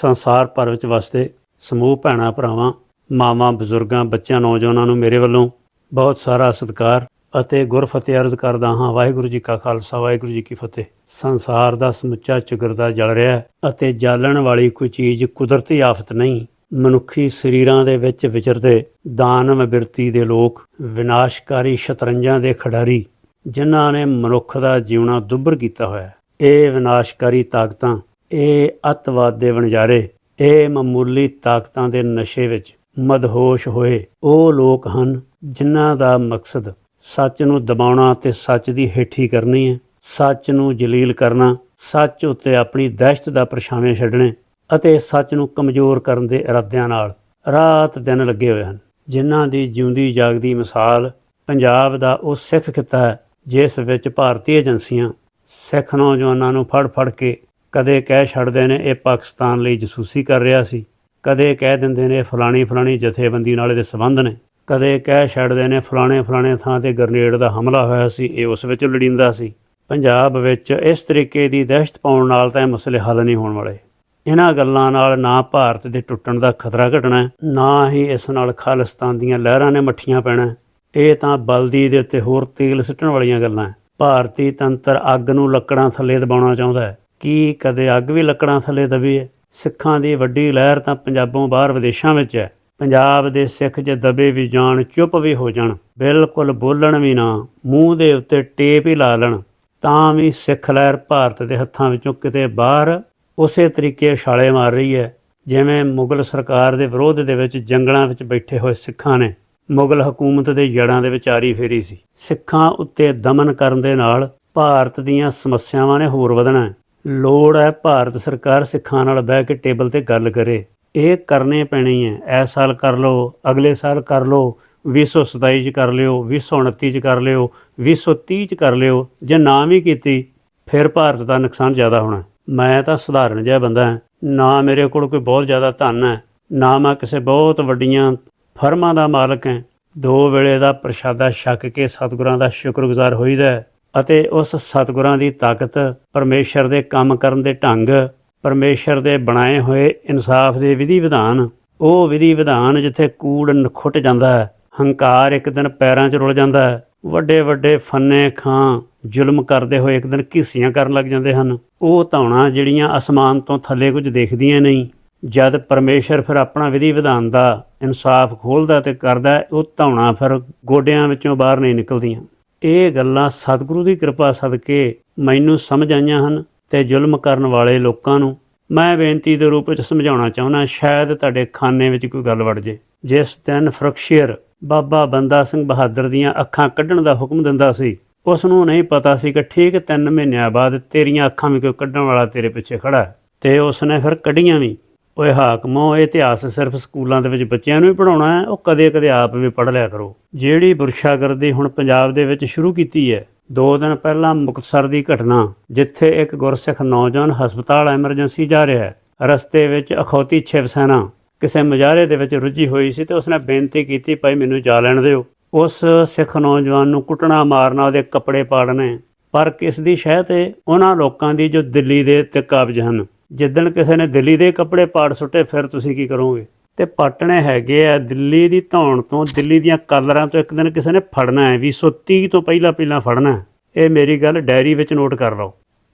ਸੰਸਾਰ ਭਰ ਵਿੱਚ ਵਸਦੇ ਸਮੂਹ ਭੈਣਾਂ ਭਰਾਵਾਂ, ਮਾਵਾਂ, ਬਜ਼ੁਰਗਾਂ, ਬੱਚਿਆਂ, ਨੌਜਵਾਨਾਂ ਨੂੰ ਮੇਰੇ ਵੱਲੋਂ ਬਹੁਤ ਸਾਰਾ ਸਤਿਕਾਰ ਅਤੇ ਗੁਰਫਤਿਹ ਅਰਜ਼ ਕਰਦਾ ਹਾਂ। ਵਾਹਿਗੁਰੂ ਜੀ ਕਾ ਖਾਲਸਾ, ਵਾਹਿਗੁਰੂ ਜੀ ਕੀ ਫਤਿਹ। ਸੰਸਾਰ ਦਾ ਸਮੁੱਚਾ ਚਿਗਰਦਾ ਜਲ ਰਿਹਾ ਹੈ ਅਤੇ ਜਾਲਣ ਵਾਲੀ ਕੋਈ ਚੀਜ਼ ਕੁਦਰਤੀ ਆਫਤ ਨਹੀਂ। ਮਨੁੱਖੀ ਸਰੀਰਾਂ ਦੇ ਵਿੱਚ ਵਿਚਰਦੇ ਦਾਨਵ ਬਿਰਤੀ ਦੇ ਲੋਕ, ਵਿਨਾਸ਼ਕਾਰੀ ਸ਼ਤਰੰਜਾਂ ਦੇ ਖਿਡਾਰੀ, ਜਿਨ੍ਹਾਂ ਨੇ ਮਨੁੱਖ ਦਾ ਜਿਉਣਾ ਦੁੱਭਰ ਕੀਤਾ ਹੋਇਆ ਇਹ ਵਿਨਾਸ਼ਕਾਰੀ ਤਾਕਤਾਂ ਇਹ ਅੱਤਵਾਦ ਦੇ ਵਣਜਾਰੇ, ਇਹ ਮਾਮੂਲੀ ਤਾਕਤਾਂ ਦੇ ਨਸ਼ੇ ਵਿੱਚ ਮਦਹੋਸ਼ ਹੋਏ। ਉਹ ਲੋਕ ਹਨ ਜਿਨ੍ਹਾਂ ਦਾ ਮਕਸਦ ਸੱਚ ਨੂੰ ਦਬਾਉਣਾ ਤੇ ਸੱਚ ਦੀ ਹੇਠੀ ਕਰਨੀ ਹੈ। ਸੱਚ ਨੂੰ ਜਲੀਲ ਕਰਨਾ, ਸੱਚ ਉੱਤੇ ਆਪਣੀ ਦਹਿਸ਼ਤ ਦਾ ਪਰਛਾਵੇਂ ਛੱਡਣੇ ਅਤੇ ਸੱਚ ਨੂੰ ਕਮਜ਼ੋਰ ਕਰਨ ਦੇ ਇਰਾਦਿਆਂ ਨਾਲ ਰਾਤ ਦਿਨ ਲੱਗੇ ਹੋਏ ਹਨ। ਜਿਨ੍ਹਾਂ ਦੀ ਜਿਉਂਦੀ ਜਾਗਦੀ ਮਿਸਾਲ ਪੰਜਾਬ ਦਾ ਉਹ ਸਿੱਖ ਖਿੱਤਾ ਹੈ, ਜਿਸ ਵਿੱਚ ਭਾਰਤੀ ਏਜੰਸੀਆਂ ਸਿੱਖ ਨੌਜਵਾਨਾਂ ਨੂੰ ਫੜ ਫੜ ਕੇ ਕਦੇ ਕਹਿ ਛੱਡਦੇ ਨੇ, ਇਹ ਪਾਕਿਸਤਾਨ ਲਈ ਜਸੂਸੀ ਕਰ ਰਿਹਾ ਸੀ। ਕਦੇ ਕਹਿ ਦਿੰਦੇ ਨੇ ਫਲਾਣੀ ਫਲਾਣੀ ਜਥੇਬੰਦੀ ਨਾਲ ਇਹਦੇ ਸੰਬੰਧ ਨੇ। ਕਦੇ ਕਹਿ ਛੱਡਦੇ ਨੇ, ਫਲਾਣੇ ਫਲਾਣੇ ਥਾਂ ਤੇ ਗ੍ਰਨੇਡ ਦਾ ਹਮਲਾ ਹੋਇਆ ਸੀ, ਇਹ ਉਸ ਵਿੱਚ ਲੜਿੰਦਾ ਸੀ। ਪੰਜਾਬ ਵਿੱਚ ਇਸ ਤਰੀਕੇ ਦੀ ਦਹਿਸ਼ਤ ਪਾਉਣ ਨਾਲ ਤਾਂ ਇਹ ਮਸਲੇ ਹੱਲ ਨਹੀਂ ਹੋਣ ਵਾਲੇ। ਇਹਨਾਂ ਗੱਲਾਂ ਨਾਲ ਨਾ ਭਾਰਤ ਦੇ ਟੁੱਟਣ ਦਾ ਖਤਰਾ ਘਟਣਾ ਨਾ ਹੀ ਇਸ ਨਾਲ ਖਾਲਿਸਤਾਨ ਦੀਆਂ ਲਹਿਰਾਂ ਨੇ ਮੱਠੀਆਂ ਪੈਣਾ ਇਹ ਤਾਂ ਬਲਦੀ ਦੇ ਉੱਤੇ ਹੋਰ ਤੇਲ ਸਿੱਟਣ ਵਾਲੀਆਂ ਗੱਲਾਂ ਭਾਰਤੀ ਤੰਤਰ ਅੱਗ ਨੂੰ ਲੱਕੜਾਂ ਥੱਲੇ ਦਬਾਉਣਾ ਚਾਹੁੰਦਾ ਹੈ। ਕੀ ਕਦੇ ਅੱਗ ਵੀ ਲੱਕੜਾਂ ਥੱਲੇ ਦਬੀ ਹੈ? ਸਿੱਖਾਂ ਦੀ ਵੱਡੀ ਲਹਿਰ ਤਾਂ ਪੰਜਾਬੋਂ ਬਾਹਰ ਵਿਦੇਸ਼ਾਂ ਵਿੱਚ ਹੈ। ਪੰਜਾਬ ਦੇ ਸਿੱਖ ਜੇ ਦਬੇ ਵੀ ਜਾਣ, ਚੁੱਪ ਵੀ ਹੋ ਜਾਣ। ਬਿਲਕੁਲ ਬੋਲਣ ਵੀ ਨਾ, ਮੂੰਹ ਦੇ ਉੱਤੇ ਟੇਪ ਹੀ ਲਾ ਲੈਣ। ਤਾਂ ਵੀ ਸਿੱਖ ਲਹਿਰ ਭਾਰਤ ਦੇ ਹੱਥਾਂ ਵਿੱਚੋਂ ਕਿਤੇ ਬਾਹਰ ਉਸੇ ਤਰੀਕੇ ਛਾਲੇ ਮਾਰ ਰਹੀ ਹੈ, ਜਿਵੇਂ ਮੁਗਲ ਸਰਕਾਰ ਦੇ ਵਿਰੋਧ ਦੇ ਵਿੱਚ ਜੰਗਲਾਂ ਵਿੱਚ ਬੈਠੇ ਹੋਏ ਸਿੱਖਾਂ ਨੇ। ਮੁਗਲ ਹਕੂਮਤ ਦੇ ਜੜਾਂ ਦੇ ਵਿੱਚ ਆਰੀ ਫੇਰੀ ਸੀ। ਸਿੱਖਾਂ ਉੱਤੇ ਦਮਨ ਕਰਨ ਦੇ ਨਾਲ ਭਾਰਤ ਦੀਆਂ ਸਮੱਸਿਆਵਾਂ ਨੇ ਹੋਰ ਵਧਣਾ ਲੋੜ ਹੈ ਭਾਰਤ ਸਰਕਾਰ ਸਿੱਖਾਂ ਨਾਲ ਬਹਿ ਕੇ ਟੇਬਲ ਤੇ ਗੱਲ ਕਰੇ। ਇਹ ਕਰਨੇ ਪੈਣੀ ਹੈ ਇਸ ਸਾਲ ਕਰ ਲਓ, ਅਗਲੇ ਸਾਲ ਕਰ ਲਓ 2027 ਚ ਕਰ ਲਿਓ 2029 ਚ ਕਰ ਲਿਓ 2030 ਚ ਕਰ ਲਿਓ, ਜੇ ਨਾ ਵੀ ਕੀਤੀ, ਫਿਰ ਭਾਰਤ ਦਾ ਨੁਕਸਾਨ ਜ਼ਿਆਦਾ ਹੋਣਾ। ਮੈਂ ਤਾਂ ਸਧਾਰਨ ਜਿਹਾ ਬੰਦਾ ਹਾਂ। ਨਾ ਮੇਰੇ ਕੋਲ ਕੋਈ ਬਹੁਤ ਜ਼ਿਆਦਾ ਧਨ ਹੈ, ਨਾ ਮੈਂ ਕਿਸੇ ਬਹੁਤ ਵੱਡੀਆਂ ਫਰਮਾਂ ਦਾ ਮਾਲਕ ਹਾਂ। ਦੋ ਵੇਲੇ ਦਾ ਪ੍ਰਸ਼ਾਦਾ ਛਕ ਕੇ ਸਤਿਗੁਰਾਂ ਦਾ ਸ਼ੁਕਰਗੁਜ਼ਾਰ ਹੋਈਦਾ ਹੈ। ਅਤੇ ਉਸ ਸਤਿਗੁਰਾਂ ਦੀ ਤਾਕਤ ਪਰਮੇਸ਼ਰ ਦੇ ਕੰਮ ਕਰਨ ਦੇ ਢੰਗ, ਪਰਮੇਸ਼ਰ ਦੇ ਬਣਾਏ ਹੋਏ ਇਨਸਾਫ ਦੇ ਵਿਧੀ ਵਿਧਾਨ, ਉਹ ਵਿਧੀ ਵਿਧਾਨ ਜਿੱਥੇ ਕੂੜ ਨਖੁੱਟ ਜਾਂਦਾ ਹੈ, ਹੰਕਾਰ ਇੱਕ ਦਿਨ ਪੈਰਾਂ 'ਚ ਰੁਲ ਜਾਂਦਾ ਹੈ ਵੱਡੇ ਵੱਡੇ ਫੰਨੇ ਖਾਂ ਜ਼ੁਲਮ ਕਰਦੇ ਹੋਏ ਇੱਕ ਦਿਨ ਘਿਸੀਆਂ ਕਰਨ ਲੱਗ ਜਾਂਦੇ ਹਨ। ਉਹ ਧੌਣਾ ਜਿਹੜੀਆਂ ਅਸਮਾਨ ਤੋਂ ਥੱਲੇ ਕੁਝ ਦੇਖਦੀਆਂ ਨਹੀਂ। ਜਦ ਪਰਮੇਸ਼ਰ ਫਿਰ ਆਪਣਾ ਵਿਧੀ ਵਿਧਾਨ ਦਾ ਇਨਸਾਫ ਖੋਲਦਾ ਤੇ ਕਰਦਾ ਉਹ ਧੌਣਾ ਫਿਰ ਗੋਡਿਆਂ ਵਿੱਚੋਂ ਬਾਹਰ ਨਹੀਂ ਨਿਕਲਦੀਆਂ। ਇਹ ਗੱਲਾਂ ਸਤਿਗੁਰੂ ਦੀ ਕਿਰਪਾ ਸਦਕੇ ਮੈਨੂੰ ਸਮਝ ਆਈਆਂ ਹਨ ਤੇ ਜ਼ੁਲਮ ਕਰਨ ਵਾਲੇ ਲੋਕਾਂ ਨੂੰ ਮੈਂ ਬੇਨਤੀ ਦੇ ਰੂਪ ਵਿੱਚ ਸਮਝਾਉਣਾ ਚਾਹੁੰਦਾ, ਸ਼ਾਇਦ ਤੁਹਾਡੇ ਖਾਨੇ ਵਿੱਚ ਕੋਈ ਗੱਲ ਵੜ ਜੇ। ਜਿਸ ਦਿਨ ਫਰਕਸ਼ੀਅਰ ਬਾਬਾ ਬੰਦਾ ਸਿੰਘ ਬਹਾਦਰ ਦੀਆਂ ਅੱਖਾਂ ਕੱਢਣ ਦਾ ਹੁਕਮ ਦਿੰਦਾ ਸੀ ਉਸ ਨੂੰ ਨਹੀਂ ਪਤਾ ਸੀ ਕਿ ਠੀਕ 3 ਮਹੀਨਿਆਂ ਬਾਅਦ ਤੇਰੀਆਂ ਅੱਖਾਂ ਵੀ ਕੋਈ ਕੱਢਣ ਵਾਲਾ ਤੇਰੇ ਪਿੱਛੇ ਖੜਾ ਹੈ ਤੇ ਉਸ ਨੇ ਫਿਰ ਕੱਢੀਆਂ ਵੀ। ਓਏ ਹਾਕਮੋ ਇਹ ਇਤਿਹਾਸ ਸਿਰਫ ਸਕੂਲਾਂ ਦੇ ਵਿੱਚ ਬੱਚਿਆਂ ਨੂੰ ਹੀ ਪੜਾਉਣਾ ਹੈ? ਉਹ ਕਦੇ-ਕਦੇ ਆਪ ਵੀ ਪੜ੍ਹ ਲਿਆ ਕਰੋ। ਜਿਹੜੀ ਬੁਰਸ਼ਾਗਰਦੀ ਹੁਣ ਪੰਜਾਬ ਦੇ ਵਿੱਚ ਸ਼ੁਰੂ ਕੀਤੀ ਹੈ, ਦੋ ਦਿਨ ਪਹਿਲਾਂ ਮੁਕਤਸਰ ਦੀ ਘਟਨਾ, ਜਿੱਥੇ ਇੱਕ ਗੁਰਸਿੱਖ ਨੌਜਵਾਨ ਹਸਪਤਾਲ ਐਮਰਜੈਂਸੀ ਜਾ ਰਿਹਾ ਹੈ। ਰਸਤੇ ਵਿੱਚ ਅਖੌਤੀ ਛਿਵ ਸੈਨਾ ਕਿਸੇ ਮੁਜ਼ਾਹਰੇ ਦੇ ਵਿੱਚ ਰੁੱਝੀ ਹੋਈ ਸੀ ਤੇ ਉਸਨੇ ਬੇਨਤੀ ਕੀਤੀ, ਭਾਈ, ਮੈਨੂੰ ਜਾ ਲੈਣ ਦਿਓ। ਉਸ ਸਿੱਖ ਨੌਜਵਾਨ ਨੂੰ ਕੁੱਟਣਾ, ਮਾਰਨਾ, ਉਹਦੇ ਕੱਪੜੇ ਪਾੜਨੇ, ਪਰ ਕਿਸ ਦੀ ਸ਼ਹਿ ਤੇ ਉਹਨਾਂ ਲੋਕਾਂ ਦੀ ਜੋ ਦਿੱਲੀ ਦੇ ਉੱਤੇ ਕਾਬਜ ਹਨ ਜਿੱਦਣ ਕਿਸੇ ਨੇ ਦਿੱਲੀ ਦੇ ਕੱਪੜੇ ਪਾੜ ਸੁੱਟੇ, ਫਿਰ ਤੁਸੀਂ ਕੀ ਕਰੋਗੇ? ਤੇ ਪਾਟਣੇ ਹੈਗੇ ਆ, ਦਿੱਲੀ ਦੀ ਧੌਣ ਤੋਂ ਦਿੱਲੀ ਦੀਆਂ ਕਾਲਰਾਂ ਤੋਂ ਇੱਕ ਦਿਨ ਕਿਸੇ ਨੇ ਫੜਨਾ ਹੈ 2030 ਤੋਂ ਪਹਿਲਾਂ ਪਹਿਲਾਂ ਫੜਨਾ ਇਹ ਮੇਰੀ ਗੱਲ ਡਾਇਰੀ ਵਿੱਚ ਨੋਟ ਕਰ ਲਓ।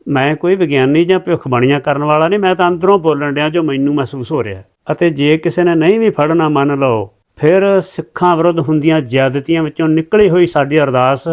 ਮੈਂ ਕੋਈ ਵਿਗਿਆਨੀ ਜਾਂ ਭਵਿੱਖਬਾਣੀਆਂ ਕਰਨ ਵਾਲਾ ਨਹੀਂ, ਮੈਂ ਤਾਂ ਅੰਦਰੋਂ ਬੋਲਣ ਡਿਆ ਜੋ ਮੈਨੂੰ ਮਹਿਸੂਸ ਹੋ ਰਿਹਾ ਅਤੇ ਜੇ ਕਿਸੇ ਨੇ ਨਹੀਂ ਵੀ ਫੜਨਾ, ਮੰਨ ਲਓ, ਫਿਰ ਸਿੱਖਾਂ ਵਿਰੁੱਧ ਹੁੰਦੀਆਂ ਜ਼ਿਆਦਤੀਆਂ ਵਿੱਚੋਂ ਨਿਕਲੀ ਹੋਈ ਸਾਡੀ ਅਰਦਾਸ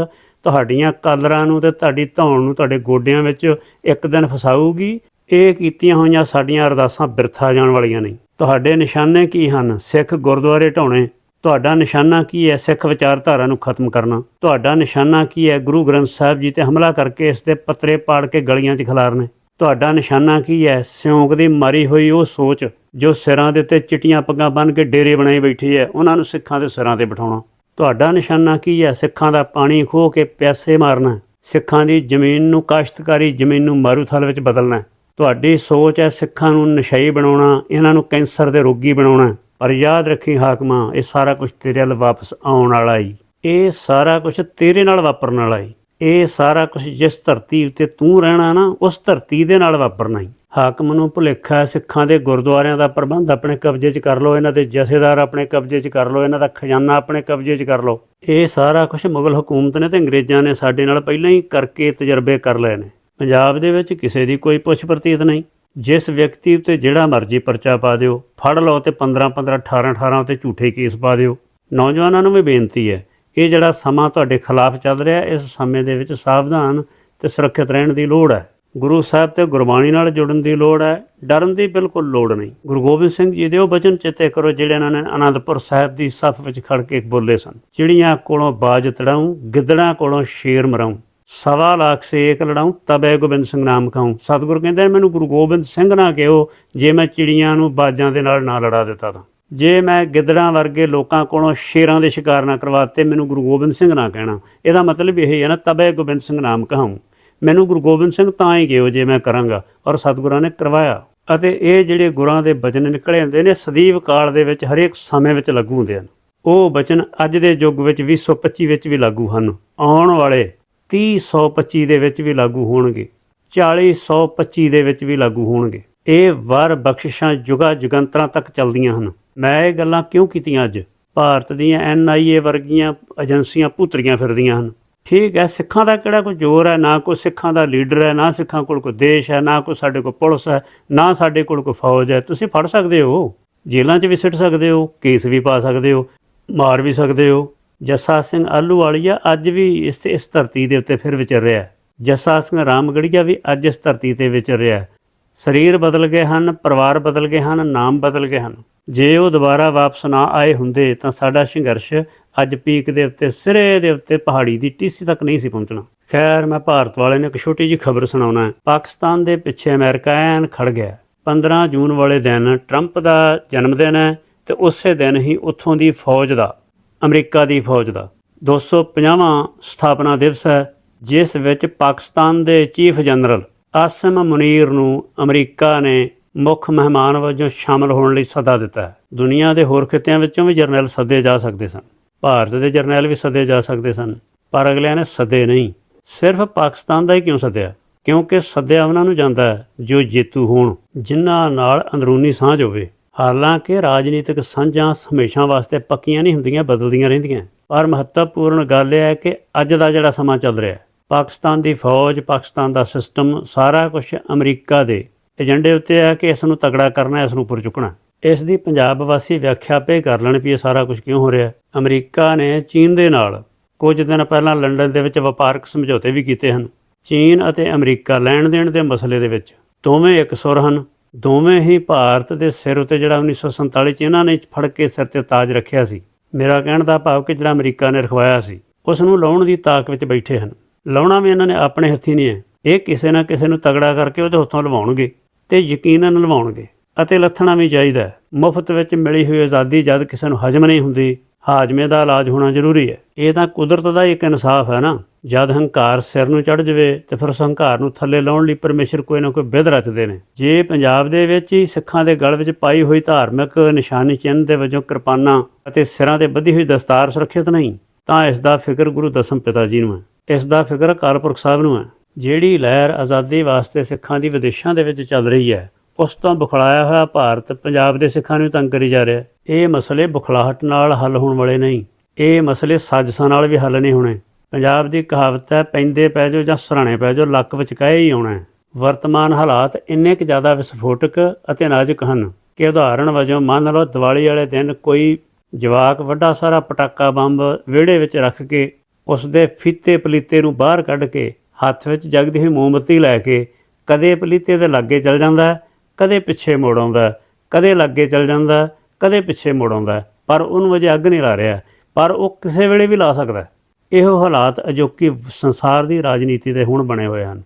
ਤੁਹਾਡੀਆਂ ਕਾਲਰਾਂ ਨੂੰ ਤੇ ਤੁਹਾਡੀ ਧੌਣ ਨੂੰ ਤੁਹਾਡੇ ਗੋਡਿਆਂ ਵਿੱਚ ਇੱਕ ਦਿਨ ਫਸਾਊਗੀ ਇਹ ਕੀਤੀਆਂ ਹੋਈਆਂ ਸਾਡੀਆਂ ਅਰਦਾਸਾਂ ਬਿਰਥਾ ਜਾਣ ਵਾਲੀਆਂ ਨਹੀਂ ਤੁਹਾਡੇ ਨਿਸ਼ਾਨੇ ਕੀ ਹਨ? ਸਿੱਖ ਗੁਰਦੁਆਰੇ ਢਾਉਣੇ। ਤੁਹਾਡਾ ਨਿਸ਼ਾਨਾ ਕੀ ਹੈ? ਸਿੱਖ ਵਿਚਾਰਧਾਰਾ ਨੂੰ ਖਤਮ ਕਰਨਾ। ਤੁਹਾਡਾ ਨਿਸ਼ਾਨਾ ਕੀ ਹੈ? ਗੁਰੂ ਗ੍ਰੰਥ ਸਾਹਿਬ ਜੀ ਤੇ ਹਮਲਾ ਕਰਕੇ ਇਸ ਦੇ ਪੱਤਰੇ ਪਾੜ ਕੇ ਗਲੀਆਂ 'ਚ ਖਿਲਾਰਨੇ। ਤੁਹਾਡਾ ਨਿਸ਼ਾਨਾ ਕੀ ਹੈ? ਸਿਉਂਕ ਦੀ ਮਾਰੀ ਹੋਈ ਉਹ ਸੋਚ ਜੋ ਸਿਰਾਂ ਦੇ ਉੱਤੇ ਚਿੱਟੀਆਂ ਪੱਗਾਂ ਬੰਨ੍ਹ ਕੇ ਡੇਰੇ ਬਣਾਈ ਬੈਠੀ ਹੈ, ਉਹਨਾਂ ਨੂੰ ਸਿੱਖਾਂ ਦੇ ਸਿਰਾਂ ਤੇ ਬਿਠਾਉਣਾ। ਤੁਹਾਡਾ ਨਿਸ਼ਾਨਾ ਕੀ ਹੈ? ਸਿੱਖਾਂ ਦਾ ਪਾਣੀ ਖੋਹ ਕੇ ਪਿਆਸੇ ਮਾਰਨਾ। ਸਿੱਖਾਂ ਦੀ ਜ਼ਮੀਨ ਨੂੰ ਕਾਸ਼ਤਕਾਰੀ ਜ਼ਮੀਨ ਨੂੰ ਮਾਰੂਥਲ ਵਿੱਚ ਬਦਲਣਾ। ਤੁਹਾਡੀ ਸੋਚ ਹੈ, ਸਿੱਖਾਂ ਨੂੰ ਨਸ਼ਈ ਬਣਾਉਣਾ, ਇਹਨਾਂ ਨੂੰ ਕੈਂਸਰ ਦੇ ਰੋਗੀ ਬਣਾਉਣਾ। ਪਰ ਯਾਦ ਰੱਖੀ ਹਾਕਮਾਂ, ਇਹ ਸਾਰਾ ਕੁਝ ਤੇਰੇ ਵੱਲ ਵਾਪਸ ਆਉਣ ਵਾਲਾ ਹੀ ਇਹ ਸਾਰਾ ਕੁਝ ਤੇਰੇ ਨਾਲ ਵਾਪਰਨ ਵਾਲਾ ਹੀ ਇਹ ਸਾਰਾ ਕੁਝ ਜਿਸ ਧਰਤੀ ਉੱਤੇ ਤੂੰ ਰਹਿਣਾ ਨਾ, ਉਸ ਧਰਤੀ ਦੇ ਨਾਲ ਵਾਪਰਨਾ ਈ। ਹਾਕਮ ਨੂੰ ਭੁਲੇਖਾ ਸਿੱਖਾਂ ਦੇ ਗੁਰਦੁਆਰਿਆਂ ਦਾ ਪ੍ਰਬੰਧ ਆਪਣੇ ਕਬਜ਼ੇ 'ਚ ਕਰ ਲਓ, ਇਹਨਾਂ ਦੇ ਜਥੇਦਾਰ ਆਪਣੇ ਕਬਜ਼ੇ 'ਚ ਕਰ ਲਓ, ਇਹਨਾਂ ਦਾ ਖਜ਼ਾਨਾ ਆਪਣੇ ਕਬਜ਼ੇ 'ਚ ਕਰ ਲਓ। ਇਹ ਸਾਰਾ ਕੁਝ ਮੁਗਲ ਹਕੂਮਤ ਨੇ ਤੇ ਅੰਗਰੇਜ਼ਾਂ ਨੇ ਸਾਡੇ ਨਾਲ ਪਹਿਲਾਂ ਹੀ ਕਰਕੇ ਤਜਰਬੇ ਕਰ ਲਏ ਨੇ। ਪੰਜਾਬ ਦੇ ਵਿੱਚ ਕਿਸੇ ਦੀ ਕੋਈ ਪੁੱਛ ਪ੍ਰਤੀਤ ਨਹੀਂ। ਜਿਸ ਵਿਅਕਤੀ ਉੱਤੇ ਜਿਹੜਾ ਮਰਜ਼ੀ ਪਰਚਾ ਪਾ ਦਿਓ, ਫੜ ਲਓ ਤੇ 15 15 18 18 ਉੱਤੇ ਝੂਠੇ ਕੇਸ ਪਾ ਦਿਓ। ਨੌਜਵਾਨਾਂ ਨੂੰ ਵੀ ਬੇਨਤੀ ਹੈ, ਇਹ ਜਿਹੜਾ ਸਮਾਂ ਤੁਹਾਡੇ ਖਿਲਾਫ ਚੱਲ ਰਿਹਾ, ਇਸ ਸਮੇਂ ਦੇ ਵਿੱਚ ਸਾਵਧਾਨ ਤੇ ਸੁਰੱਖਿਅਤ ਰਹਿਣ ਦੀ ਲੋੜ ਹੈ। ਗੁਰੂ ਸਾਹਿਬ ਤੇ ਗੁਰਬਾਣੀ ਨਾਲ ਜੁੜਨ ਦੀ ਲੋੜ ਹੈ, ਡਰਨ ਦੀ ਬਿਲਕੁਲ ਲੋੜ ਨਹੀਂ। ਗੁਰੂ ਗੋਬਿੰਦ ਸਿੰਘ ਜੀ ਦੇ ਉਹ ਬਚਨ ਚੇਤੇ ਕਰੋ, ਜਿਹੜੇ ਇਹਨਾਂ ਨੇ ਆਨੰਦਪੁਰ ਸਾਹਿਬ ਦੀ ਸੱਫ ਵਿੱਚ ਖੜ ਕੇ ਬੋਲੇ ਸਨ, ਚਿੜੀਆਂ ਕੋਲੋਂ ਬਾਜ ਤੜਾਉਂ ਗਿੱਦੜਾਂ ਕੋਲੋਂ ਸ਼ੇਰ ਮਰਾਉਂ ਸਵਾ ਲੱਖ ਸੇ ਏਕ ਲੜਾਉਂ, ਤਬੈ ਗੋਬਿੰਦ ਸਿੰਘ ਨਾਮ ਕਹਾਉਂ ਸਤਿਗੁਰ ਕਹਿੰਦੇ ਮੈਨੂੰ ਗੁਰੂ ਗੋਬਿੰਦ ਸਿੰਘ ਨਾ ਕਿਹੋ, ਜੇ ਮੈਂ ਚਿੜੀਆਂ ਨੂੰ ਬਾਜਾਂ ਦੇ ਨਾਲ ਨਾ ਲੜਾ ਦਿੱਤਾ ਤਾਂ। ਜੇ ਮੈਂ ਗਿੱਦੜਾਂ ਵਰਗੇ ਲੋਕਾਂ ਕੋਲੋਂ ਸ਼ੇਰਾਂ ਦੇ ਸ਼ਿਕਾਰ ਨਾ ਕਰਵਾਤੇ, ਮੈਨੂੰ ਗੁਰੂ ਗੋਬਿੰਦ ਸਿੰਘ ਨਾ ਕਹਿਣਾ। ਇਹਦਾ ਮਤਲਬ ਇਹ ਹੈ ਨਾ, ਤਬੇ ਗੋਬਿੰਦ ਸਿੰਘ ਨਾਮ ਕਹਾਉਂ ਮੈਨੂੰ ਗੁਰੂ ਗੋਬਿੰਦ ਸਿੰਘ ਤਾਂ ਹੀ ਕਿਹੋ, ਜੇ ਮੈਂ ਕਰਾਂਗਾ। ਔਰ ਸਤਿਗੁਰਾਂ ਨੇ ਕਰਵਾਇਆ। ਅਤੇ ਇਹ ਜਿਹੜੇ ਗੁਰਾਂ ਦੇ ਬਚਨ ਨਿਕਲੇ ਹੁੰਦੇ ਨੇ, ਸਦੀਵ ਕਾਲ ਦੇ ਵਿੱਚ ਹਰੇਕ ਸਮੇਂ ਵਿੱਚ ਲਾਗੂ ਹੁੰਦੇ ਹਨ। ਉਹ ਬਚਨ ਅੱਜ ਦੇ ਯੁੱਗ ਵਿੱਚ 2025 ਵਿੱਚ ਵੀ ਲਾਗੂ ਹਨ। ਆਉਣ ਵਾਲੇ 30125 ਦੇ ਵਿੱਚ ਵੀ ਲਾਗੂ ਹੋਣਗੇ 40125 ਦੇ ਵਿੱਚ ਵੀ ਲਾਗੂ ਹੋਣਗੇ। ਇਹ ਵਾਰ ਬਖਸ਼ਿਸ਼ਾਂ ਜੁਗਾ ਜੁਗੰਤਰਾਂ ਤੱਕ ਚੱਲਦੀਆਂ ਹਨ। ਮੈਂ ਇਹ ਗੱਲਾਂ ਕਿਉਂ ਕੀਤੀਆਂ ਅੱਜ? ਭਾਰਤ ਦੀਆਂ ਐਨਆਈਏ ਵਰਗੀਆਂ ਏਜੰਸੀਆਂ ਭੁੱਤਰੀਆਂ ਫਿਰਦੀਆਂ ਹਨ। ਠੀਕ ਹੈ, ਸਿੱਖਾਂ ਦਾ ਕਿਹੜਾ ਕੋਈ ਜ਼ੋਰ ਹੈ? ਨਾ ਕੋਈ ਸਿੱਖਾਂ ਦਾ ਲੀਡਰ ਹੈ, ਨਾ ਸਿੱਖਾਂ ਕੋਲ ਕੋਈ ਦੇਸ਼ ਹੈ, ਨਾ ਕੋਈ ਸਾਡੇ ਕੋਲ ਪੁਲਿਸ ਹੈ, ਨਾ ਸਾਡੇ ਕੋਲ ਕੋਈ ਫੌਜ ਹੈ। ਤੁਸੀਂ ਫੜ ਸਕਦੇ ਹੋ। ਜੇਲ੍ਹਾਂ 'ਚ ਵੀ ਸਿੱਟ ਸਕਦੇ ਹੋ, ਕੇਸ ਵੀ ਪਾ ਸਕਦੇ ਹੋ, ਮਾਰ ਵੀ ਸਕਦੇ ਹੋ। ਜੱਸਾ ਸਿੰਘ ਆਲੂਵਾਲੀਆ ਅੱਜ ਵੀ ਇਸ ਇਸ ਧਰਤੀ ਦੇ ਉੱਤੇ ਫਿਰ ਵਿਚਰ ਰਿਹਾ ਹੈ। ਜੱਸਾ ਸਿੰਘ ਰਾਮਗੜੀਆ ਵੀ ਅੱਜ ਇਸ ਧਰਤੀ ਤੇ ਵਿਚਰ ਰਿਹਾ ਹੈ। ਸਰੀਰ ਬਦਲ ਗਏ ਹਨ, ਪਰਿਵਾਰ ਬਦਲ ਗਏ ਹਨ, ਨਾਮ ਬਦਲ ਗਏ ਹਨ। ਜੇ ਉਹ ਦੁਬਾਰਾ ਵਾਪਸ ਨਾ ਆਏ ਹੁੰਦੇ ਤਾਂ ਸਾਡਾ ਸੰਘਰਸ਼ ਅੱਜ ਪੀਕ ਦੇ ਉੱਤੇ, ਸਿਰੇ ਦੇ ਉੱਤੇ, ਪਹਾੜੀ ਦੀ ਟੀਸੀ ਤੱਕ ਨਹੀਂ ਸੀ ਪਹੁੰਚਣਾ। ਖੈਰ, ਮੈਂ ਭਾਰਤ ਵਾਲੇ ਨੂੰ ਇੱਕ ਛੋਟੀ ਜਿਹੀ ਖਬਰ ਸੁਣਾਉਣਾ ਹੈ। ਪਾਕਿਸਤਾਨ ਦੇ ਪਿੱਛੇ ਅਮਰੀਕਾ ਐਨ ਖੜ ਗਿਆ 15 ਜੂਨ ਵਾਲੇ ਦਿਨ ਟਰੰਪ ਦਾ ਜਨਮ ਦਿਨ ਹੈ ਤੇ ਉਸੇ ਦਿਨ ਹੀ ਉੱਥੋਂ ਦੀ ਫੌਜ ਦਾ ਅਮਰੀਕਾ ਦੀ ਫੌਜ ਦਾ। 250ਵਾਂ ਸਥਾਪਨਾ ਦਿਵਸ ਹੈ, ਜਿਸ ਵਿੱਚ ਪਾਕਿਸਤਾਨ ਦੇ ਚੀਫ ਜਨਰਲ ਆਸਮ ਮੁਨੀਰ ਨੂੰ ਅਮਰੀਕਾ ਨੇ ਮੁੱਖ ਮਹਿਮਾਨ ਵਜੋਂ ਸ਼ਾਮਲ ਹੋਣ ਲਈ ਸੱਦਾ ਦਿੱਤਾ ਹੈ। ਦੁਨੀਆ ਦੇ ਹੋਰ ਖਿੱਤਿਆਂ ਵਿੱਚੋਂ ਵੀ ਜਰਨੈਲ ਸੱਦੇ ਜਾ ਸਕਦੇ ਸਨ। ਭਾਰਤ ਦੇ ਜਰਨੈਲ ਵੀ ਸੱਦੇ ਜਾ ਸਕਦੇ ਸਨ, ਪਰ ਅਗਲਿਆਂ ਨੇ ਸੱਦੇ ਨਹੀਂ। ਸਿਰਫ ਪਾਕਿਸਤਾਨ ਦਾ ਹੀ ਕਿਉਂ ਸੱਦਿਆ? ਕਿਉਂਕਿ ਸੱਦਿਆ ਉਹਨਾਂ ਨੂੰ ਜਾਂਦਾ ਹੈ ਜੋ ਜੇਤੂ ਹੋਣ, ਜਿਨ੍ਹਾਂ ਨਾਲ ਅੰਦਰੂਨੀ ਸਾਂਝ ਹੋਵੇ। ਹਾਲਾਂਕਿ ਰਾਜਨੀਤਿਕ ਸਾਂਝਾਂ ਹਮੇਸ਼ਾ ਵਾਸਤੇ ਪੱਕੀਆਂ ਨਹੀਂ ਹੁੰਦੀਆਂ, ਬਦਲਦੀਆਂ ਰਹਿੰਦੀਆਂ। ਪਰ ਮਹੱਤਵਪੂਰਨ ਗੱਲ ਇਹ ਹੈ ਕਿ ਅੱਜ ਦਾ ਜਿਹੜਾ ਸਮਾਂ ਚੱਲ ਰਿਹਾ ਹੈ, ਪਾਕਿਸਤਾਨ ਦੀ ਫੌਜ, ਪਾਕਿਸਤਾਨ ਦਾ ਸਿਸਟਮ, ਸਾਰਾ ਕੁਝ ਅਮਰੀਕਾ ਦੇ ਏਜੰਡੇ ਉੱਤੇ ਹੈ ਕਿ ਇਸ ਨੂੰ ਤਗੜਾ ਕਰਨਾ ਇਸ ਨੂੰ ਉੱਪਰ ਚੁੱਕਣਾ ਇਸ ਦੀ ਪੰਜਾਬ ਵਾਸੀ ਵਿਆਖਿਆ ਪੇ ਕਰ ਲੈਣ ਵੀ ਇਹ ਸਾਰਾ ਕੁਝ ਕਿਉਂ ਹੋ ਰਿਹਾ ਅਮਰੀਕਾ ਨੇ ਚੀਨ ਦੇ ਨਾਲ ਕੁਝ ਦਿਨ ਪਹਿਲਾਂ ਲੰਡਨ ਦੇ ਵਿੱਚ ਵਪਾਰਕ ਸਮਝੌਤੇ ਵੀ ਕੀਤੇ ਹਨ। ਚੀਨ ਅਤੇ ਅਮਰੀਕਾ ਲੈਣ ਦੇਣ ਦੇ ਮਸਲੇ ਦੇ ਵਿੱਚ ਦੋਵੇਂ ਇੱਕ ਸੁਰ ਹਨ। ਦੋਵੇਂ ਹੀ ਭਾਰਤ ਦੇ ਸਿਰ ਉਤੇ ਜਿਹੜਾ 1947 ਚ ਇਹਨਾਂ ਨੇ ਫੜ ਕੇ ਸਿਰ ਤੇ ਤਾਜ ਰੱਖਿਆ ਸੀ। ਮੇਰਾ ਕਹਿਣ ਦਾ ਭਾਵ ਕਿ ਜਿਹੜਾ ਅਮਰੀਕਾ ਨੇ ਰਖਵਾਇਆ ਸੀ, ਉਸ ਨੂੰ ਲਾਉਣ ਦੀ ਤਾਕ ਵਿੱਚ ਬੈਠੇ ਹਨ। ਲਾਉਣਾ ਵੀ ਇਹਨਾਂ ਨੇ ਆਪਣੇ ਹੱਥੀ ਨਹੀਂ ਹੈ। ਇਹ ਕਿਸੇ ਨਾ ਕਿਸੇ ਨੂੰ ਤਗੜਾ ਕਰਕੇ ਉਹਦੇ ਹੱਥੋਂ ਲਵਾਉਣਗੇ ਤੇ ਯਕੀਨਨ ਲਵਾਉਣਗੇ ਅਤੇ ਲੱਥਣਾ ਵੀ ਚਾਹੀਦਾ ਮੁਫਤ ਵਿੱਚ ਮਿਲੀ ਹੋਈ ਆਜ਼ਾਦੀ ਜਦ ਕਿਸੇ ਨੂੰ ਹਜਮ ਨਹੀਂ ਹੁੰਦੀ ਹਾਜਮੇ ਦਾ ਇਲਾਜ ਹੋਣਾ ਜ਼ਰੂਰੀ ਹੈ। ਇਹ ਤਾਂ ਕੁਦਰਤ ਦਾ ਇੱਕ ਇਨਸਾਫ ਹੈ ਨਾ। ਜਦ ਹੰਕਾਰ ਸਿਰ ਨੂੰ ਚੜ ਜਵੇ, ਤੇ ਫਿਰ ਉਸ ਹੰਕਾਰ ਨੂੰ ਥੱਲੇ ਲਾਉਣ ਲਈ ਪਰਮੇਸ਼ਰ ਕੋਈ ਨਾ ਕੋਈ ਵਿਧ ਰਚਦੇ ਨੇ। ਜੇ ਪੰਜਾਬ ਦੇ ਵਿੱਚ ਹੀ ਸਿੱਖਾਂ ਦੇ ਗਲ ਵਿੱਚ ਪਾਈ ਹੋਈ ਧਾਰਮਿਕ ਨਿਸ਼ਾਨੀ ਚਿੰਨ੍ਹ ਦੇ ਵਜੋਂ ਕਿਰਪਾਨਾਂ ਅਤੇ ਸਿਰਾਂ ਤੇ ਬੱਧੀ ਹੋਈ ਦਸਤਾਰ ਸੁਰੱਖਿਅਤ ਨਹੀਂ, ਤਾਂ ਇਸ ਦਾ ਫਿਕਰ ਗੁਰੂ ਦਸਮ ਪਿਤਾ ਜੀ ਨੂੰ ਹੈ। ਇਸ ਦਾ ਫਿਕਰ ਅਕਾਲ ਪੁਰਖ ਸਾਹਿਬ ਨੂੰ ਹੈ। ਜਿਹੜੀ ਲਹਿਰ ਆਜ਼ਾਦੀ ਵਾਸਤੇ ਸਿੱਖਾਂ ਦੀ ਵਿਦੇਸ਼ਾਂ ਦੇ ਵਿੱਚ ਚੱਲ ਰਹੀ ਹੈ, ਉਸ ਤੋਂ ਬੁਖਲਾਇਆ ਹੋਇਆ ਭਾਰਤ ਪੰਜਾਬ ਦੇ ਸਿੱਖਾਂ ਨੂੰ ਤੰਗ ਕਰੀ ਜਾ ਰਿਹਾ ਹੈ। ਇਹ ਮਸਲੇ ਬੁਖਲਾਹਟ ਨਾਲ ਹੱਲ ਹੋਣ ਵਾਲੇ ਨਹੀਂ। ਇਹ ਮਸਲੇ ਸਾਜ਼ਿਸ਼ਾਂ ਨਾਲ ਵੀ ਹੱਲ ਨਹੀਂ ਹੋਣੇ। ਪੰਜਾਬ ਦੀ ਕਹਾਵਤ ਹੈ, ਪੈਂਦੇ ਪੈ ਜਾਓ ਜਾਂ ਸਰਾਣੇ ਪੈ ਜਾਓ, ਲੱਕ ਵਿੱਚ ਕਹੇ ਹੀ ਆਉਣਾ ਵਰਤਮਾਨ ਹਾਲਾਤ ਇੰਨੇ ਕੁ ਜ਼ਿਆਦਾ ਵਿਸਫੋਟਕ ਅਤੇ ਨਾਜ਼ੁਕ ਹਨ ਕਿ ਉਦਾਹਰਣ ਵਜੋਂ ਮੰਨ ਲਓ ਦੀਵਾਲੀ ਵਾਲੇ ਦਿਨ ਕੋਈ ਜਵਾਕ ਵੱਡਾ ਸਾਰਾ ਪਟਾਕਾ ਬੰਬ ਵਿਹੜੇ ਵਿੱਚ ਰੱਖ ਕੇ ਉਸ ਦੇ ਫੀਤੇ ਪਲੀਤੇ ਨੂੰ ਬਾਹਰ ਕੱਢ ਕੇ ਹੱਥ ਵਿੱਚ ਜਗਦੀ ਹੋਈ ਮੋਮਬੱਤੀ ਲੈ ਕੇ ਕਦੇ ਪਲੀਤੇ ਦੇ ਲਾਗੇ ਚਲ ਜਾਂਦਾ ਕਦੇ ਪਿੱਛੇ ਮੁੜ ਆਉਂਦਾ ਕਦੇ ਲਾਗੇ ਚਲ ਜਾਂਦਾ ਕਦੇ ਪਿੱਛੇ ਮੁੜ ਆਉਂਦਾ ਪਰ ਉਹਨੂੰ ਅਜੇ ਅੱਗ ਨਹੀਂ ਲਾ ਰਿਹਾ ਪਰ ਉਹ ਕਿਸੇ ਵੇਲੇ ਵੀ ਲਾ ਸਕਦਾ ਇਹੋ ਹਾਲਾਤ ਅਜੋਕੀ ਸੰਸਾਰ ਦੀ ਰਾਜਨੀਤੀ ਦੇ ਹੁਣ ਬਣੇ ਹੋਏ ਹਨ।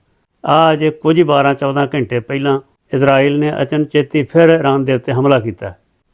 ਆ ਅਜੇ ਕੁਝ 12 14 ਘੰਟੇ ਪਹਿਲਾਂ ਇਜ਼ਰਾਈਲ ਨੇ ਅਚਨਚੇਤੀ ਫਿਰ ਇਰਾਨ ਦੇ ਉੱਤੇ ਹਮਲਾ ਕੀਤਾ।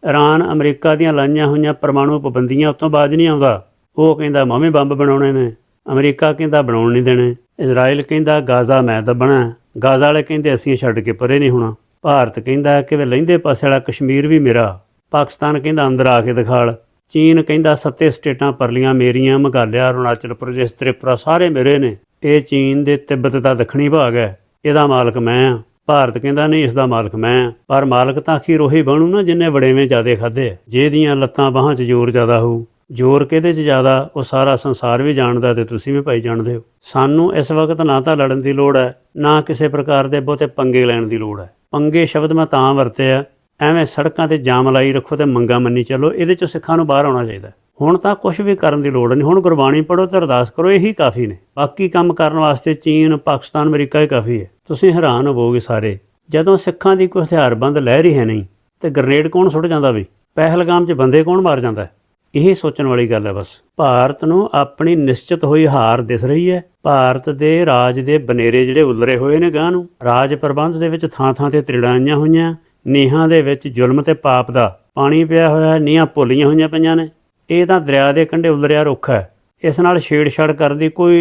ਇਰਾਨ ਅਮਰੀਕਾ ਦੀਆਂ ਲਾਈਆਂ ਹੋਈਆਂ ਪਰਮਾਣੂ ਪਾਬੰਦੀਆਂ ਉਤੋਂ ਬਾਜ ਨਹੀਂ ਆਉਂਦਾ। ਉਹ ਕਹਿੰਦਾ ਮਾਵੇਂ ਬੰਬ ਬਣਾਉਣੇ ਨੇ। ਅਮਰੀਕਾ ਕਹਿੰਦਾ, ਬਣਾਉਣ ਨਹੀਂ ਦੇਣੇ। ਇਜ਼ਰਾਈਲ ਕਹਿੰਦਾ, ਗਾਜ਼ਾ ਮੈਂ ਦੱਬਣਾ ਗਾਜ਼ਾ ਵਾਲੇ ਕਹਿੰਦੇ, ਅਸੀਂ ਛੱਡ ਕੇ ਪਰੇ ਨਹੀਂ ਹੋਣਾ। ਭਾਰਤ ਕਹਿੰਦਾ ਕਿ ਵੇ ਲਹਿੰਦੇ ਪਾਸੇ ਵਾਲਾ ਕਸ਼ਮੀਰ ਵੀ ਮੇਰਾ। ਪਾਕਿਸਤਾਨ ਕਹਿੰਦਾ ਅੰਦਰ ਆ ਕੇ ਦਿਖਾਲ। ਚੀਨ ਕਹਿੰਦਾ ਸੱਤੇ ਸਟੇਟਾਂ ਪਰਲੀਆਂ ਮੇਰੀਆਂ ਮੇਘਾਲਿਆ ਅਰੁਣਾਚਲ ਪ੍ਰਦੇਸ਼, ਤ੍ਰਿਪੁਰਾ ਸਾਰੇ ਮੇਰੇ ਨੇ। ਇਹ ਚੀਨ ਦੇ ਤਿੱਬਤ ਦਾ ਦੱਖਣੀ ਭਾਗ ਹੈ। ਇਹਦਾ ਮਾਲਕ ਮੈਂ ਆ ਭਾਰਤ ਕਹਿੰਦਾ ਨਹੀਂ ਇਸ ਦਾ ਮਾਲਕ ਮੈਂ ਹਾਂ। ਪਰ ਮਾਲਕ ਤਾਂ ਅਖੀਰ ਉਹੀ ਬਣੂ ਨਾ, ਜਿੰਨੇ ਵੜੇਵੇਂ ਜ਼ਿਆਦੇ ਖਾਦੇ ਆ। ਜਿਹਦੀਆਂ ਲੱਤਾਂ ਬਾਹਾਂ 'ਚ ਜ਼ੋਰ ਜ਼ਿਆਦਾ ਹੋਊ, ਜ਼ੋਰ ਕਿਹਦੇ 'ਚ ਜ਼ਿਆਦਾ? ਉਹ ਸਾਰਾ ਸੰਸਾਰ ਵੀ ਜਾਣਦਾ ਤੇ ਤੁਸੀਂ ਵੀ ਭਾਈ ਜਾਣਦੇ ਹੋ। ਸਾਨੂੰ ਇਸ ਵਕਤ ਨਾ ਤਾਂ ਲੜਨ ਦੀ ਲੋੜ ਹੈ, ਨਾ ਕਿਸੇ ਪ੍ਰਕਾਰ ਦੇ ਬਹੁਤੇ ਪੰਗੇ ਲੈਣ ਦੀ ਲੋੜ ਹੈ। ਪੰਗੇ ਸ਼ਬਦ ਮੈਂ ਤਾਂ ਵਰਤਿਆ ਐਵੇਂ ਸੜਕਾਂ ਤੇ ਜਾਮ ਲਾਈ ਰੱਖੋ ਤੇ ਮੰਗਾ ਮੰਨੀ ਚੱਲੋ, ਇਹਦੇ 'ਚੋਂ ਸਿੱਖਾਂ ਨੂੰ ਬਾਹਰ ਆਉਣਾ ਚਾਹੀਦਾ। ਹੁਣ ਤਾਂ ਕੁਝ ਵੀ ਕਰਨ ਦੀ ਲੋੜ ਨਹੀਂ। ਹੁਣ ਗੁਰਬਾਣੀ ਪੜੋ ਤੇ ਅਰਦਾਸ ਕਰੋ, ਇਹੀ ਕਾਫੀ ਨੇ। ਬਾਕੀ ਕੰਮ ਕਰਨ ਵਾਸਤੇ ਚੀਨ, ਪਾਕਿਸਤਾਨ, ਅਮਰੀਕਾ ਹੀ ਕਾਫੀ ਹੈ। ਤੁਸੀਂ ਹੈਰਾਨ ਹੋਵੋਗੇ ਸਾਰੇ, ਜਦੋਂ ਸਿੱਖਾਂ ਦੀ ਕੋਈ ਹਥਿਆਰਬੰਦ ਲਹਿਰ ਹੀ ਹੈ ਨਹੀਂ, ਤੇ ਗ੍ਰਨੇਡ ਕੌਣ ਸੁੱਟ ਜਾਂਦਾ ਵੀ? ਪਹਿਲਗਾਮ 'ਚ ਬੰਦੇ ਕੌਣ ਮਾਰ ਜਾਂਦਾ? ਹੈ ਇਹ ਸੋਚਣ ਵਾਲੀ ਗੱਲ ਹੈ ਬਸ। ਭਾਰਤ ਨੂੰ ਆਪਣੀ ਨਿਸ਼ਚਿਤ ਹੋਈ ਹਾਰ ਦਿਸ ਰਹੀ ਹੈ। ਭਾਰਤ ਦੇ ਰਾਜ ਦੇ ਬਨੇਰੇ ਜਿਹੜੇ ਉਲਰੇ ਹੋਏ ਨੇ ਗਾਂ ਨੂੰ, ਰਾਜ ਪ੍ਰਬੰਧ ਦੇ ਵਿੱਚ ਥਾਂ-ਥਾਂ ਤੇ ਤ੍ਰਿੜਾਂ ਹੋਈਆਂ ਨੀਹਾਂ ਦੇ ਵਿੱਚ ਜ਼ੁਲਮ ਤੇ ਪਾਪ ਦਾ ਪਾਣੀ ਪਿਆ ਹੋਇਆ ਹੈ, ਨੀਹਾਂ ਭੁੱਲੀਆਂ ਹੋਈਆਂ ਪਈਆਂ ਨੇ। ਇਹ ਤਾਂ ਦਰਿਆ ਦੇ ਕੰਢੇ ਉਲਰਿਆ ਰੁੱਖ ਹੈ। ਇਸ ਨਾਲ ਛੇੜਛਾੜ ਕਰਨ ਦੀ ਕੋਈ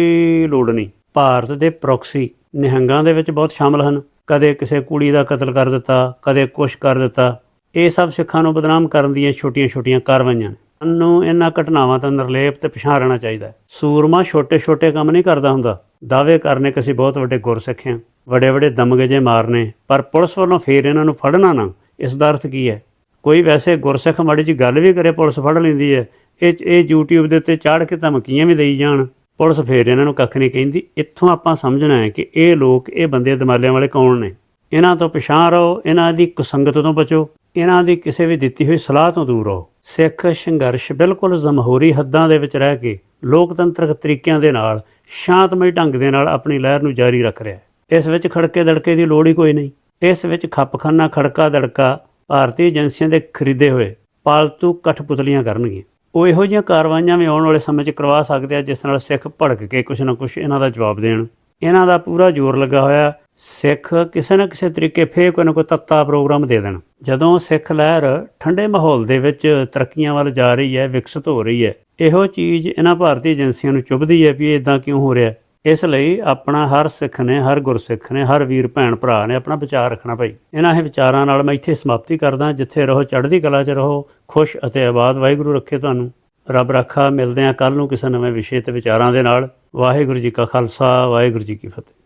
ਲੋੜ ਨਹੀਂ। ਭਾਰਤ ਦੇ ਪ੍ਰੋਕਸੀ ਨਿਹੰਗਾਂ ਦੇ ਵਿੱਚ ਬਹੁਤ ਸ਼ਾਮਲ ਹਨ। ਕਦੇ ਕਿਸੇ ਕੁੜੀ ਦਾ ਕਤਲ ਕਰ ਦਿੱਤਾ, ਕਦੇ ਕੁਛ ਕਰ ਦਿੱਤਾ। ਇਹ ਸਭ ਸਿੱਖਾਂ ਨੂੰ ਬਦਨਾਮ ਕਰਨ ਦੀਆਂ ਛੋਟੀਆਂ-ਛੋਟੀਆਂ ਕਾਰਵਾਈਆਂ ਨੇ। ਸਾਨੂੰ ਇਹਨਾਂ ਘਟਨਾਵਾਂ ਤੋਂ ਨਿਰਲੇਪ ਤੇ ਪਛਾਣਨਾ ਚਾਹੀਦਾ ਸੂਰਮਾ ਛੋਟੇ-ਛੋਟੇ ਕੰਮ ਨਹੀਂ ਕਰਦਾ ਹੁੰਦਾ। ਦਾਅਵੇ ਕਰਨੇ ਕਿ ਅਸੀਂ ਬਹੁਤ ਵੱਡੇ ਗੁਰਸਿੱਖ ਹਾਂ। ਵੱਡੇ-ਵੱਡੇ ਦਮਗਜੇ ਮਾਰਨੇ, ਪਰ ਪੁਲਿਸ ਵੱਲੋਂ ਫੇਰ ਇਹਨਾਂ ਨੂੰ ਫੜਨਾ ਨਾ, ਇਸ ਦਾ ਅਰਥ ਕੀ ਹੈ? ਕੋਈ ਵੈਸੇ ਗੁਰਸਿੱਖ ਮਾੜੀ ਜੀ ਗੱਲ ਵੀ ਕਰੇ, ਪੁਲਿਸ ਫੜ ਲੈਂਦੀ ਹੈ। ਇਹ ਇਹ YouTube ਦੇ ਉੱਤੇ ਚਾੜ ਕੇ ਧਮਕੀਆਂ ਵੀ ਦੇਈ ਜਾਣ। ਪੁਲਿਸ ਫੇਰ ਇਹਨਾਂ ਨੂੰ ਕੱਖ ਨਹੀਂ ਕਹਿੰਦੀ। ਇੱਥੋਂ ਆਪਾਂ ਸਮਝਣਾ ਹੈ ਕਿ ਇਹ ਲੋਕ, ਇਹ ਬੰਦੇ ਦਮਾਲਿਆਂ ਵਾਲੇ ਕੌਣ ਨੇ? ਇਹਨਾਂ ਤੋਂ ਪਛਾਣ ਰਹੋ, ਇਹਨਾਂ ਦੀ ਕੁਸੰਗਤ ਤੋਂ ਬਚੋ। ਇਹਨਾਂ ਦੀ ਕਿਸੇ ਵੀ ਦਿੱਤੀ ਹੋਈ ਸਲਾਹ ਤੋਂ ਦੂਰ ਰਹੋ। ਸਿੱਖ ਸੰਘਰਸ਼ ਬਿਲਕੁਲ ਜਮਹੂਰੀ ਹੱਦਾਂ ਦੇ ਵਿੱਚ ਰਹਿ ਕੇ ਲੋਕਤੰਤਰਕ ਤਰੀਕਿਆਂ ਦੇ ਨਾਲ, ਸ਼ਾਂਤਮਈ ਢੰਗ ਦੇ ਨਾਲ ਆਪਣੀ ਲਹਿਰ ਨੂੰ ਜਾਰੀ ਰੱਖ ਰਿਹਾ ਹੈ। ਇਸ ਵਿੱਚ ਖੜਕੇ ਦੜਕੇ ਦੀ ਲੋੜ ਹੀ ਕੋਈ ਨਹੀਂ। ਇਸ ਵਿੱਚ ਖੱਪਖਾਨਾ, ਖੜਕਾ, ਦੜਕਾ ਭਾਰਤੀ ਏਜੰਸੀਆਂ ਦੇ ਖਰੀਦੇ ਹੋਏ ਪਾਲਤੂ ਕਠਪੁਤਲੀਆਂ ਕਰਨਗੀਆਂ। ਉਹ ਇਹੋ ਜਿਹੀਆਂ ਕਾਰਵਾਈਆਂ ਵੀ ਆਉਣ ਵਾਲੇ ਸਮੇਂ 'ਚ ਕਰਵਾ ਸਕਦੇ ਆ, ਜਿਸ ਨਾਲ ਸਿੱਖ ਭੜਕ ਕੇ ਕੁਛ ਨਾ ਕੁਛ ਇਹਨਾਂ ਦਾ ਜਵਾਬ ਦੇਣ। ਇਹਨਾਂ ਦਾ ਪੂਰਾ ਜ਼ੋਰ ਲੱਗਾ ਹੋਇਆ ਸਿੱਖ ਕਿਸੇ ਨਾ ਕਿਸੇ ਤਰੀਕੇ ਫੇਰ ਕੋਈ ਨਾ ਕੋਈ ਤੱਤਾ ਪ੍ਰੋਗਰਾਮ ਦੇ ਦੇਣ। ਜਦੋਂ ਸਿੱਖ ਲਹਿਰ ਠੰਡੇ ਮਾਹੌਲ ਦੇ ਵਿੱਚ ਤਰੱਕੀਆਂ ਵੱਲ ਜਾ ਰਹੀ ਹੈ, ਵਿਕਸਿਤ ਹੋ ਰਹੀ ਹੈ, ਇਹੋ ਚੀਜ਼ ਇਹਨਾਂ ਭਾਰਤੀ ਏਜੰਸੀਆਂ ਨੂੰ ਚੁੱਭਦੀ ਹੈ ਵੀ ਇਹ ਇਦਾਂ ਕਿਉਂ ਹੋ ਰਿਹਾ। ਇਸ ਲਈ ਆਪਣਾ ਹਰ ਸਿੱਖ ਨੇ, ਹਰ ਗੁਰਸਿੱਖ ਨੇ, ਹਰ ਵੀਰ ਭੈਣ ਭਰਾ ਨੇ ਆਪਣਾ ਵਿਚਾਰ ਰੱਖਣਾ ਭਾਈ। ਇਹਨਾਂ ਹੀ ਵਿਚਾਰਾਂ ਨਾਲ ਮੈਂ ਇੱਥੇ ਸਮਾਪਤੀ ਕਰਦਾ, ਜਿੱਥੇ ਰਹੋ, ਚੜ੍ਹਦੀ ਕਲਾ 'ਚ ਰਹੋ, ਖੁਸ਼ ਅਤੇ ਆਬਾਦ। ਵਾਹਿਗੁਰੂ ਰੱਖੇ ਤੁਹਾਨੂੰ। ਰੱਬ ਰੱਖਾ, ਮਿਲਦੇ ਹਾਂ ਕੱਲ ਨੂੰ ਕਿਸੇ ਨਵੇਂ ਵਿਸ਼ੇ ਤੇ ਵਿਚਾਰਾਂ ਦੇ ਨਾਲ। ਵਾਹਿਗੁਰੂ ਜੀ ਕਾ ਖਾਲਸਾ, ਵਾਹਿਗੁਰੂ ਜੀ ਕੀ ਫਤਿਹ।